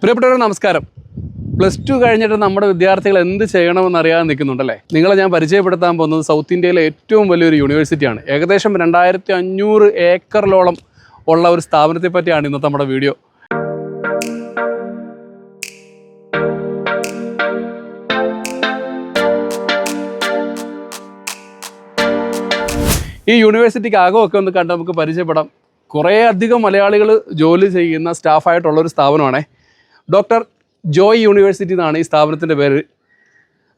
പ്രിയപ്പെട്ടവരെ നമസ്കാരം. Plus two കഴിഞ്ഞിട്ട് നമ്മുടെ വിദ്യാർത്ഥികൾ എന്ത് ചെയ്യണമെന്ന് അറിയാതെ നിൽക്കുന്നുണ്ടല്ലേ? നിങ്ങളെ ഞാൻ പരിചയപ്പെടുത്താൻ പോകുന്നത് സൗത്ത് ഇന്ത്യയിലെ ഏറ്റവും വലിയൊരു യൂണിവേഴ്സിറ്റിയാണ്. ഏകദേശം രണ്ടായിരത്തി അഞ്ഞൂറ് ഏക്കറിലോളം ഉള്ള ഒരു സ്ഥാപനത്തെ പറ്റിയാണ് ഇന്നത്തെ നമ്മുടെ വീഡിയോ. ഈ യൂണിവേഴ്സിറ്റിക്ക് ആകമൊക്കെ ഒന്ന് കണ്ട് നമുക്ക് പരിചയപ്പെടാം. കുറേ അധികം മലയാളികൾ ജോലി ചെയ്യുന്ന സ്റ്റാഫായിട്ടുള്ള ഒരു സ്ഥാപനമാണേ. ഡോക്ടർ ജോയ് യൂണിവേഴ്സിറ്റി എന്നാണ് ഈ സ്ഥാപനത്തിന്റെ പേര്.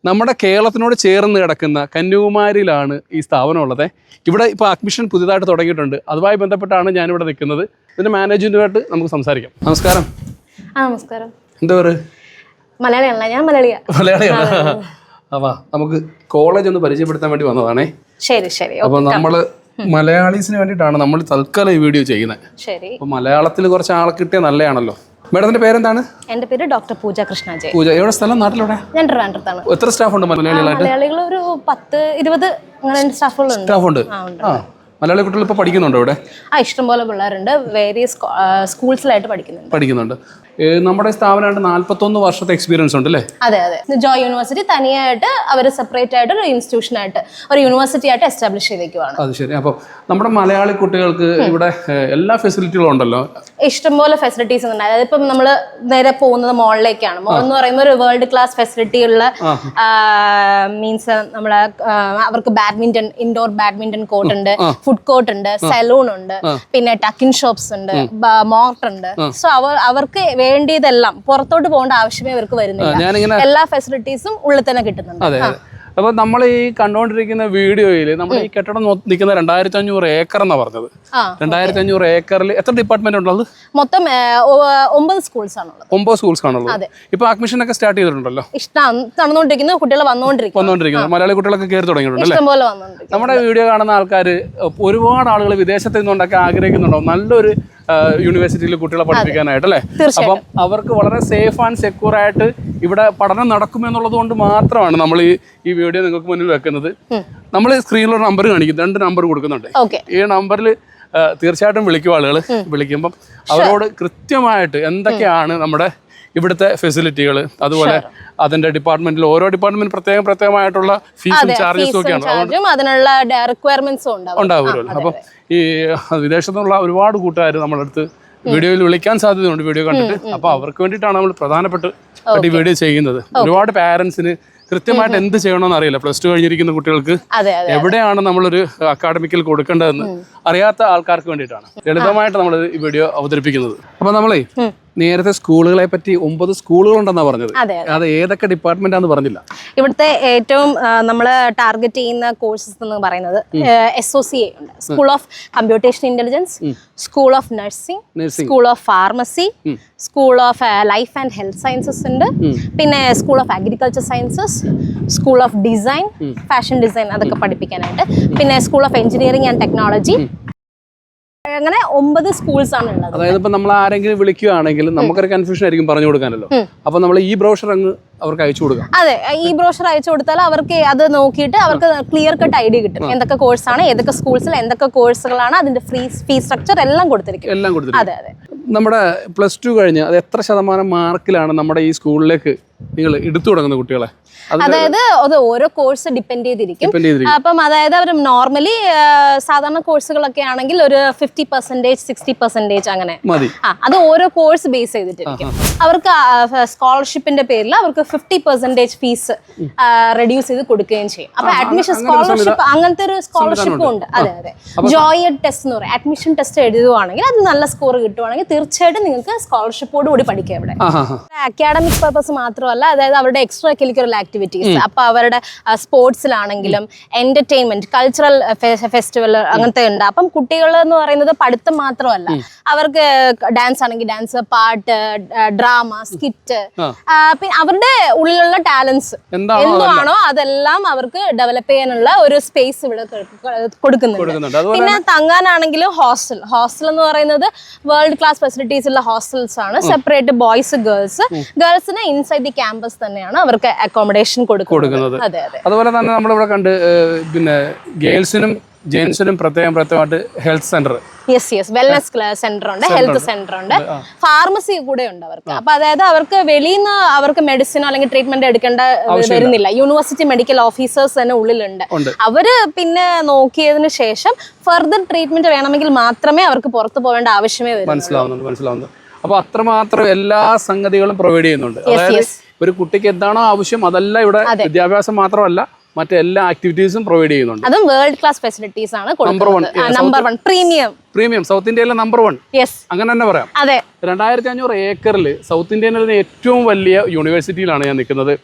നമ്മുടെ കേരളത്തിനോട് ചേർന്ന് കിടക്കുന്ന കന്യാകുമാരിയിലാണ് ഈ സ്ഥാപനം ഉള്ളത്. ഇവിടെ ഇപ്പോൾ അഡ്മിഷൻ പുതിയതായിട്ട് തുടങ്ങിയിട്ടുണ്ട്. അതുമായി ബന്ധപ്പെട്ടാണ് ഞാനിവിടെ നിൽക്കുന്നത്. ഇതിന്റെ മാനേജ്മെന്റുമായിട്ട് നമുക്ക് സംസാരിക്കാം. നമസ്കാരം. ആ നമസ്കാരം. എന്താ പറയുക മലയാളിയല്ല ഞാൻ മലയാളിയാ. മലയാളിയാണ് അവാ നമുക്ക് കോളേജ് ഒന്ന് പരിചയപ്പെടുത്താൻ വേണ്ടി വന്നതാണേ. ശരി ശരി. അപ്പോൾ നമ്മൾ മലയാളീസിന് വേണ്ടിയിട്ടാണ് നമ്മൾ തൽക്കാലം ഈ വീഡിയോ ചെയ്യുന്നത്. ശരി. അപ്പോൾ മലയാളത്തിൽ കുറച്ച് ആൾ കിട്ടിയ നല്ലതാണല്ലോ മാഡത്തിന്റെ പേരെന്താണ്? എന്റെ പേര് ഡോക്ടർ പൂജ കൃഷ്ണ ജയ് പൂജ എവിടെ സ്ഥലം? നാട്ടിലൂടെ ഞാൻ ട്രിവാൻഡ്രത്താണ്. എത്ര സ്റ്റാഫ് ഉണ്ട് മലയാളികളായിട്ട്? മലയാളികൾ ഒരു പത്ത് ഇരുപത് സ്റ്റാഫുകളുണ്ട്. സ്റ്റാഫ് ഉണ്ട് ആ ഉണ്ട്. ആ മലയാളി കുട്ടികൾ ഇപ്പോൾ പഠിക്കുന്നുണ്ടോ ഇവിടെ? ആ ഇഷ്ടംപോലെ പിള്ളേരുണ്ട്. വേരിയസ് സ്കൂൾസിലായിട്ട് പഠിക്കുന്നുണ്ട്. പഠിക്കുന്നുണ്ട്. നമ്മുടെ സ്ഥാപനമായിട്ട് നാല്പത്തൊന്ന് വർഷത്തെ എക്സ്പീരിയൻസ് ഉണ്ട് അല്ലേ? അതെ അതെ. ജോയ് യൂണിവേഴ്സിറ്റി തനിയായിട്ട് അവർ സെപ്പറേറ്റ് ആയിട്ട് ഒരു ഇൻസ്റ്റിറ്റ്യൂഷൻ ആയിട്ട് ഒരു യൂണിവേഴ്സിറ്റി ആയിട്ട് എസ്റ്റാബ്ലിഷ് ചെയ്തേക്കുവാണ്. അത് ശരി. അപ്പോൾ നമ്മുടെ മലയാളി കുട്ടികൾക്ക് ഇവിടെ എല്ലാ ഫെസിലിറ്റികളും ഉണ്ടല്ലോ? ഇഷ്ടംപോലെ ഫെസിലിറ്റീസ് ഉണ്ട്. അതായത് ഇപ്പം നമ്മൾ നേരെ പോകുന്നത് മോളിലേക്കാണ് മോൾ എന്ന് പറയുമ്പോൾ ഒരു വേൾഡ് ക്ലാസ് ഫെസിലിറ്റി ഉള്ള മീൻസ് നമ്മളെ അവർക്ക് ബാഡ്മിന്റൺ ഇൻഡോർ ബാഡ്മിന്റൺ കോർട്ട് ഉണ്ട് ഫുഡ് കോർട്ട് ഉണ്ട് സലൂൺ ഉണ്ട് പിന്നെ ടക്കിൻ ഷോപ്സ് ഉണ്ട് മോർട്ട് ഉണ്ട്. സോ അവർ അവർക്ക് വേണ്ടിയതെല്ലാം പുറത്തോട്ട് പോകേണ്ട ആവശ്യമേ അവർക്ക് വരുന്നില്ല. എല്ലാ ഫെസിലിറ്റീസും ഉള്ളിൽ തന്നെ കിട്ടുന്നുണ്ട്. അപ്പോൾ നമ്മൾ ഈ കണ്ടുകൊണ്ടിരിക്കുന്ന വീഡിയോയിൽ നമ്മൾ ഈ കെട്ടിടം നിൽക്കുന്ന രണ്ടായിരത്തി അഞ്ഞൂറ് ഏക്കർ എന്നാണ് പറഞ്ഞത്. രണ്ടായിരത്തി അഞ്ഞൂറ് ഏക്കറിൽ എത്ര ഡിപ്പാർട്ട്മെന്റ് ഉള്ളത്? മൊത്തം ഒമ്പത് സ്കൂൾസ് ആണുള്ളത്. ഒമ്പത് സ്കൂൾസ് ആണുള്ളത്. ഇപ്പൊ അഡ്മിഷൻ ഒക്കെ സ്റ്റാർട്ട് ചെയ്തിട്ടുണ്ടല്ലോ? ഇഷ്ടം നടന്നുകൊണ്ടിരിക്കുന്നു കുട്ടികൾ വന്നുകൊണ്ടിരിക്കുന്നു മലയാളി കുട്ടികളൊക്കെ കയറി തുടങ്ങിയിട്ടുണ്ട് നമ്മുടെ വീഡിയോ കാണുന്ന ആൾക്കാർ ഒരുപാട് ആളുകൾ വിദേശത്ത് നിന്നുകൊണ്ടൊക്കെ ആഗ്രഹിക്കുന്നുണ്ടോ? നല്ലൊരു യൂണിവേഴ്സിറ്റിയിൽ കുട്ടികളെ പഠിപ്പിക്കാനായിട്ട് അല്ലേ അപ്പം അവർക്ക് വളരെ സേഫ് ആൻഡ് സെക്യൂർ ആയിട്ട് ഇവിടെ പഠനം നടക്കുമെന്നുള്ളത് കൊണ്ട് മാത്രമാണ് നമ്മൾ ഈ ഈ വീഡിയോ നിങ്ങൾക്ക് മുന്നിൽ വെക്കുന്നത്. നമ്മൾ സ്ക്രീനിൽ ഒരു നമ്പർ കാണിക്കും. രണ്ട് നമ്പർ കൊടുക്കുന്നുണ്ട്. ഈ നമ്പറിൽ തീർച്ചയായിട്ടും വിളിക്കും ആളുകൾ വിളിക്കുമ്പം അവരോട് കൃത്യമായിട്ട് എന്തൊക്കെയാണ് നമ്മുടെ ഇവിടുത്തെ ഫെസിലിറ്റികൾ അതുപോലെ അതിന്റെ ഡിപ്പാർട്ട്മെന്റിൽ ഓരോ ഡിപ്പാർട്ട്മെന്റ് പ്രത്യേകം പ്രത്യേകമായിട്ടുള്ള ഫീസും ചാർജസും ഒക്കെ അതിനുള്ള റിക്വയർമെന്റ്സും ഉണ്ടാവും. ഉണ്ടാവുമല്ലോ. അപ്പം ഈ വിദേശത്തുനിന്നുള്ള ഒരുപാട് കൂട്ടുകാർ നമ്മളടുത്ത് വീഡിയോയിൽ വിളിക്കാൻ സാധ്യതയുണ്ട് വീഡിയോ കണ്ടിട്ട്. അപ്പൊ അവർക്ക് വേണ്ടിയിട്ടാണ് നമ്മൾ പ്രധാനപ്പെട്ട് ഈ വീഡിയോ ചെയ്യുന്നത്. ഒരുപാട് പാരന്റ്സിന് കൃത്യമായിട്ട് എന്ത് ചെയ്യണമെന്ന് അറിയില്ല. പ്ലസ് ടു കഴിഞ്ഞിരിക്കുന്ന കുട്ടികൾക്ക് എവിടെയാണ് നമ്മളൊരു അക്കാഡമിക്കിൽ കൊടുക്കേണ്ടതെന്ന് അറിയാത്ത ആൾക്കാർക്ക് വേണ്ടിയിട്ടാണ്. ലളിതമായിട്ട് നമ്മൾ ഈ വീഡിയോ അവതരിപ്പിക്കുന്നത്. അപ്പൊ നമ്മളേ നേരത്തെ സ്കൂളുകളെ പറ്റി ഒമ്പത് സ്കൂളുകളുണ്ടെന്നാണ് പറഞ്ഞത്. അതെ ഏതൊക്കെ ഡിപ്പാർട്ട്മെന്റ് ആണെന്ന് പറഞ്ഞില്ല. ഇവിടുത്തെ ഏറ്റവും നമ്മൾ ടാർഗറ്റ് ചെയ്യുന്ന കോഴ്സസ് എന്ന് പറയുന്നത് എസ് ഒ സി എ ഉണ്ട്. School of computation intelligence school of nursing nursing school of pharmacy school of life and health sciences ഉണ്ട്. പിന്നെ school of agriculture sciences school of design fashion design അതൊക്കെ പഠിപ്പിക്കാനായിട്ട്. പിന്നെ school of engineering and technology അങ്ങനെ ഒമ്പത് schools ആണ് ഉള്ളത്. അതായത് ഇപ്പൊ നമ്മൾ ആരെങ്കിലും വിളിക്കുകയാണെങ്കിൽ നമുക്കൊരു കൺഫ്യൂഷൻ ആയിരിക്കും പറഞ്ഞു കൊടുക്കാനല്ലോ. അപ്പൊ നമ്മൾ ഈ ബ്രോഷർ അങ്ങ് അവർക്ക് അയച്ചു കൊടുക്കാം. അതെ ഈ ബ്രോഷർ അയച്ചു കൊടുത്താൽ അവർക്ക് അത് നോക്കിയിട്ട് അവർക്ക് ക്ലിയർ കട്ട് ഐഡിയ കിട്ടും. എന്തൊക്കെ കോഴ്സ് ആണ് ഏതൊക്കെ സ്കൂൾസിൽ എന്തൊക്കെ കോഴ്സുകളാണ് അതിന്റെ ഫ്രീ ഫീ സ്ട്രക്ചർ എല്ലാം കൊടുത്തിരിക്കും എല്ലാം കൊടുത്തിരിക്കും അതെ അതെ. നമ്മുടെ പ്ലസ് ടു കഴിഞ്ഞ് അത് എത്ര ശതമാനം മാർക്കിലാണ് നമ്മുടെ ഈ സ്കൂളിലേക്ക് നിങ്ങൾ എടുത്തു തുടങ്ങുന്ന കുട്ടികളെ? അതായത് അത് ഓരോ കോഴ്സ് ഡിപ്പെൻഡ് ചെയ്തിരിക്കും. അപ്പം അതായത് അവർ നോർമലി സാധാരണ കോഴ്സുകളൊക്കെ ആണെങ്കിൽ ഒരു ഫിഫ്റ്റി പെർസെന്റേജ് സിക്സ്റ്റി പെർസെന്റേജ് അങ്ങനെ. ആ അത് ഓരോ കോഴ്സ് ബേസ് ചെയ്തിട്ടിരിക്കും. അവർക്ക് സ്കോളർഷിപ്പിന്റെ പേരിൽ അവർക്ക് ഫിഫ്റ്റി പെർസെന്റേജ് ഫീസ് റെഡ്യൂസ് ചെയ്ത് കൊടുക്കുകയും ചെയ്യും. അപ്പൊ അഡ്മിഷൻ സ്കോളർഷിപ്പ് അങ്ങനത്തെ ഒരു സ്കോളർഷിപ്പും ഉണ്ട്. അതെ അതെ. ജോയ് ടെസ്റ്റ് എന്ന് പറയും. അഡ്മിഷൻ ടെസ്റ്റ് എഴുതുവാണെങ്കിൽ അത് നല്ല സ്കോർ കിട്ടുവാണെങ്കിൽ തീർച്ചയായിട്ടും നിങ്ങൾക്ക് സ്കോളർഷിപ്പോട് കൂടി പഠിക്കാം ഇവിടെ. അക്കാഡമിക് പെർപ്പസ് മാത്രം മാത്രമല്ല അതായത് അവരുടെ എക്സ്ട്രാ കരിക്കുലർ ആക്ടിവിറ്റീസ് അപ്പൊ അവരുടെ സ്പോർട്സിലാണെങ്കിലും എന്റർടൈൻമെന്റ് കൾച്ചറൽ ഫെസ്റ്റിവൽ അങ്ങനത്തെ ഉണ്ട്. അപ്പം കുട്ടികൾ എന്ന് പറയുന്നത് പഠിത്തം മാത്രമല്ല. അവർക്ക് ഡാൻസ് ആണെങ്കിൽ ഡാൻസ് പാട്ട് ഡ്രാമ സ്കിറ്റ് പിന്നെ അവരുടെ ഉള്ളിലുള്ള ടാലൻസ് എന്താണോ അതെല്ലാം. അവർക്ക് ഡെവലപ്പ് ചെയ്യാനുള്ള ഒരു സ്പേസ് ഇവിടെ കൊടുക്കുന്നുണ്ട്. പിന്നെ തങ്ങാനാണെങ്കിൽ ഹോസ്റ്റൽ ഹോസ്റ്റൽ എന്ന് പറയുന്നത് വേൾഡ് ക്ലാസ് ഫെസിലിറ്റീസ് ഉള്ള ഹോസ്റ്റൽസ് ആണ്. സെപ്പറേറ്റ് ബോയ്സ് ഗേൾസ് ഗേൾസിന് ഇൻസൈഡ് ദി ക്യാമ്പസ് തന്നെയാണ് അവർക്ക് അക്കോമഡേഷൻ കൊടുക്കുന്നത്. കൊടുക്കുന്നത്. അതെ അതെ. അതുപോലെ തന്നെ നമ്മളിവിടെ കണ്ട് പിന്നെ ഗേൾസിനും ജെൻസിനും പ്രത്യേകം പ്രത്യേകമായിട്ട് health centre yes yes wellness centre ഉണ്ട് ഹെൽത്ത് സെന്റർ ഉണ്ട് ഫാർമസി കൂടെ ഉണ്ട് അവർക്ക്. അപ്പൊ അതായത് അവർക്ക് വെളിയിൽ നിന്ന് അവർക്ക് മെഡിസിൻ അല്ലെങ്കിൽ ട്രീറ്റ്മെന്റ് എടുക്കേണ്ട വരുന്നില്ല. യൂണിവേഴ്സിറ്റി മെഡിക്കൽ ഓഫീസേഴ്സ് തന്നെ ഉള്ളിലുണ്ട്. അവർ പിന്നെ നോക്കിയതിന് ശേഷം ഫർദർ ട്രീറ്റ്മെന്റ് വേണമെങ്കിൽ മാത്രമേ അവർക്ക് പുറത്തു പോകേണ്ട ആവശ്യമേ വരൂ മനസ്സിലാവുന്നുണ്ട് മനസ്സിലാവുന്നുണ്ട്. അപ്പോൾ അത്രമാത്രം എല്ലാ സംഗതികളും പ്രൊവൈഡ് ചെയ്യുന്നുണ്ട്. അതായത് ഒരു കുട്ടിക്ക് എന്താണോ ആവശ്യം അതല്ല ഇവിടെ വിദ്യാഭ്യാസം മാത്രമല്ല മറ്റെല്ലാ ആക്ടിവിറ്റീസും പ്രൊവൈഡ് ചെയ്യുന്നുണ്ട്. അതും വേൾഡ് ക്ലാസ് ഫെസിലിറ്റീസ് ആണ് നമ്പർ. കൊടുക്കുന്നത് number one premium premium south ഇന്ത്യയിലെ നമ്പർ വൺ യെസ് അങ്ങനെ തന്നെ പറയാം. അതെ. രണ്ടായിരത്തി അഞ്ഞൂറ് ഏക്കറിൽ സൗത്ത് ഇന്ത്യയിലെ ഏറ്റവും വലിയ യൂണിവേഴ്സിറ്റിയിലാണ് ഞാൻ നിൽക്കുന്നത്.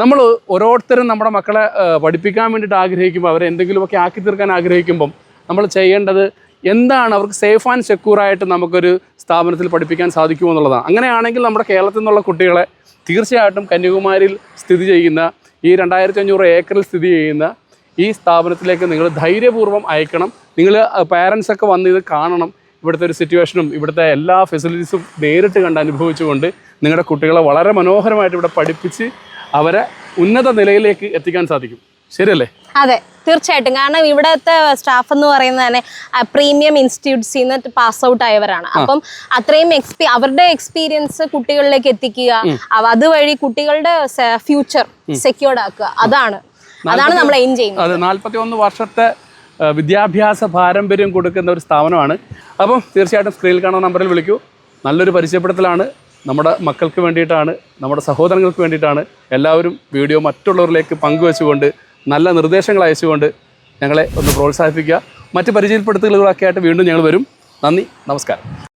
നമ്മൾ ഓരോരുത്തരും നമ്മുടെ മക്കളെ പഠിപ്പിക്കാൻ വേണ്ടിയിട്ട് ആഗ്രഹിക്കുമ്പോൾ അവരെ എന്തെങ്കിലുമൊക്കെ ആക്കി തീർക്കാൻ ആഗ്രഹിക്കുമ്പം നമ്മൾ ചെയ്യേണ്ടത് എന്താണ് അവർക്ക് സേഫ് ആൻഡ് സെക്യൂർ ആയിട്ട് നമുക്കൊരു സ്ഥാപനത്തിൽ പഠിപ്പിക്കാൻ സാധിക്കുമോ എന്നുള്ളതാണ്. അങ്ങനെയാണെങ്കിൽ നമ്മുടെ കേരളത്തിൽ നിന്നുള്ള കുട്ടികളെ തീർച്ചയായിട്ടും കന്യാകുമാരിയിൽ സ്ഥിതി ചെയ്യുന്ന ഈ രണ്ടായിരത്തി അഞ്ഞൂറ് ഏക്കറിൽ സ്ഥിതി ചെയ്യുന്ന ഈ സ്ഥാപനത്തിലേക്ക് നിങ്ങൾ ധൈര്യപൂർവം അയക്കണം. നിങ്ങൾ പാരൻസൊക്കെ വന്ന് ഇത് കാണണം. ഇവിടുത്തെ ഒരു സിറ്റുവേഷനും ഇവിടുത്തെ എല്ലാ ഫെസിലിറ്റീസും നേരിട്ട് കണ്ട് അനുഭവിച്ചുകൊണ്ട് നിങ്ങളുടെ കുട്ടികളെ വളരെ മനോഹരമായിട്ട് ഇവിടെ പഠിപ്പിച്ച് അവരെ ഉന്നത നിലയിലേക്ക് എത്തിക്കാൻ സാധിക്കും. ശരിയല്ലേ? അതെ തീർച്ചയായിട്ടും. കാരണം ഇവിടത്തെ സ്റ്റാഫ് എന്ന് പറയുന്നത് തന്നെ പ്രീമിയം ഇൻസ്റ്റിറ്റ്യൂട്ട്സിൽ നിന്ന് പാസ് ഔട്ട് ആയവരാണ്. അപ്പം അത്രയും എക്സ്പീ അവരുടെ എക്സ്പീരിയൻസ് കുട്ടികളിലേക്ക് എത്തിക്കുക അതുവഴി കുട്ടികളുടെ ഫ്യൂച്ചർ സെക്യൂർഡ് ആക്കുക. അതാണ്. അതാണ് നമ്മൾ എയിം ചെയ്യുന്നത്. അതെ നാൽപ്പത്തി ഒന്ന് വർഷത്തെ വിദ്യാഭ്യാസ പാരമ്പര്യം കൊടുക്കുന്ന ഒരു സ്ഥാപനമാണ്. അപ്പം തീർച്ചയായിട്ടും സ്ക്രീനിൽ കാണുന്ന നമ്പറിൽ വിളിക്കൂ. നല്ലൊരു പരിചയപ്പെടുത്തലാണ്. നമ്മുടെ മക്കൾക്ക് വേണ്ടിയിട്ടാണ് നമ്മുടെ സഹോദരങ്ങൾക്ക് വേണ്ടിയിട്ടാണ് എല്ലാവരും വീഡിയോ മറ്റുള്ളവരിലേക്ക് പങ്കുവെച്ചുകൊണ്ട് നല്ല നിർദ്ദേശങ്ങൾ അയച്ചുകൊണ്ട് ഞങ്ങളെ ഒന്ന് പ്രോത്സാഹിപ്പിക്കുക. മറ്റ് പരിചയപ്പെടുത്തലുകളൊക്കെ ആയിട്ട് വീണ്ടും ഞങ്ങൾ വരും. നന്ദി നമസ്കാരം.